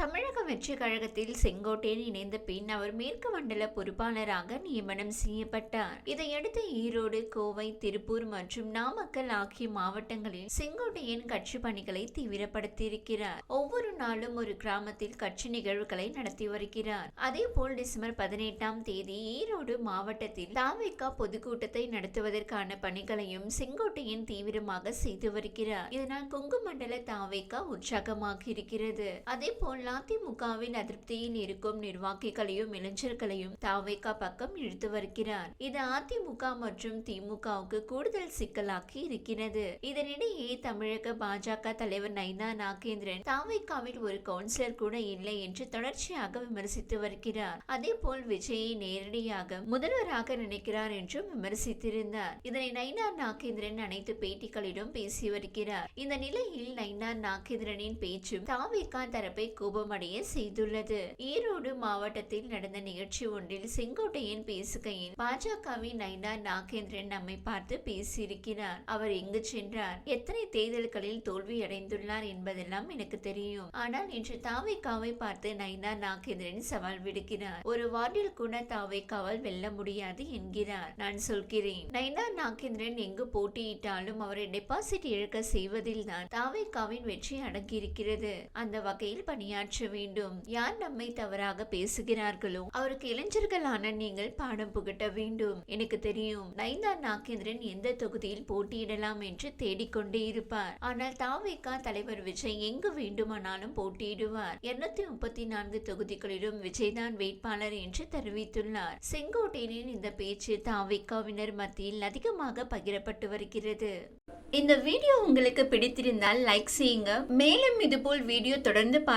தமிழக வெற்றி கழகத்தில் செங்கோட்டையன் இணைந்த பின் அவர் மேற்கு மண்டல பொறுப்பாளராக நியமனம் செய்யப்பட்டார். இதையடுத்து ஈரோடு கோவை திருப்பூர் மற்றும் நாமக்கல் ஆகிய மாவட்டங்களில் செங்கோட்டையன் கட்சி பணிகளை தீவிரப்படுத்தியிருக்கிறார். ஒவ்வொரு நாளும் ஒரு கிராமத்தில் கட்சி நிகழ்வுகளை நடத்தி வருகிறார். அதே போல் டிசம்பர் பதினெட்டாம் தேதி ஈரோடு மாவட்டத்தில் தாவேக்கா பொதுக்கூட்டத்தை நடத்துவதற்கான பணிகளையும் செங்கோட்டையன் தீவிரமாக செய்து வருகிறார். இதனால் கொங்கு மண்டல தாவேக்கா உற்சாகமாக இருக்கிறது அதே போல் அதேபோல் அதிமுகவின் அதிருப்தியில் இருக்கும் நிர்வாகிகளையும் இளைஞர்களையும் தாவேகா பக்கம் இழுத்து வருகிறார். இது அதிமுக மற்றும் திமுகவுக்கு கூடுதல் சிக்கலாக்கி இருக்கிறது. இதனிடையே தமிழக பாஜக தலைவர் நைனா நாகேந்திரன் தாவேகாவில் ஒரு கவுன்சிலர் கூட இல்லை என்று தொடர்ச்சியாக விமர்சித்து வருகிறார். அதே போல் விஜயை நேரடியாக முதல்வராக நினைக்கிறார் என்றும் விமர்சித்திருந்தார். இதனை நைனா நாகேந்திரன் அனைத்து பேட்டிகளிலும் பேசி வருகிறார். இந்த நிலையில் நைனா நாகேந்திரனின் பேச்சும் தாவேகா தரப்பை கோப கோபமடைய செய்துள்ளது. ஈரோடு மாவட்டத்தில் நடந்த நிகழ்ச்சி ஒன்றில் செங்கோட்டையன் பேசுகையில் பாஜகவின் நைனா நாகேந்திரன் நம்மை பார்த்து பேசியிருக்கிறார். அவர் எங்கு சென்றார்? எத்தனை தேர்தல்களில் தோல்வி அடைந்துள்ளார் என்பதெல்லாம் எனக்கு தெரியும். ஆனால் இன்று தாவைக்காவை பார்த்து நைனா நாகேந்திரன் சவால் விடுக்கிறார். ஒரு வார்டில் கூட தாவைக்காவால் வெல்ல முடியாது என்கிறார். நான் சொல்கிறேன் நைனா நாகேந்திரன் எங்கு போட்டியிட்டாலும் அவரை டெபாசிட் இழக்க செய்வதில் தான் தாவைக்காவின் வெற்றி அடங்கியிருக்கிறது. அந்த வகையில் பணியாற்ற மாற்ற வேண்டும். யார் நம்மை தவறாக பேசுகிறார்களோ அவருக்கு இளைஞர்களான நீங்கள் பாடம் புகட்ட வேண்டும். எனக்கு தெரியும் நைனா நாகேந்திரன் எந்த தொகுதியில் போட்டியிடலாம் என்று தேடிக்கொண்டே இருப்பார். ஆனால் தாவேகா தலைவர் விஜய் எங்கு வேண்டுமானாலும் போட்டியிடுவார். இருநூத்தி முப்பத்தி நான்கு தொகுதிகளிலும் விஜய் தான் வேட்பாளர் என்று தெரிவித்துள்ளார். செங்கோட்டையனின் இந்த பேச்சு தாவேகாவினர் மத்தியில் அதிகமாக பகிரப்பட்டு வருகிறது. இந்த வீடியோ உங்களுக்கு பிடித்திருந்தால் லைக் செய்யுங்க. மேலும் இதுபோல் வீடியோ தொடர்ந்து பார்க்க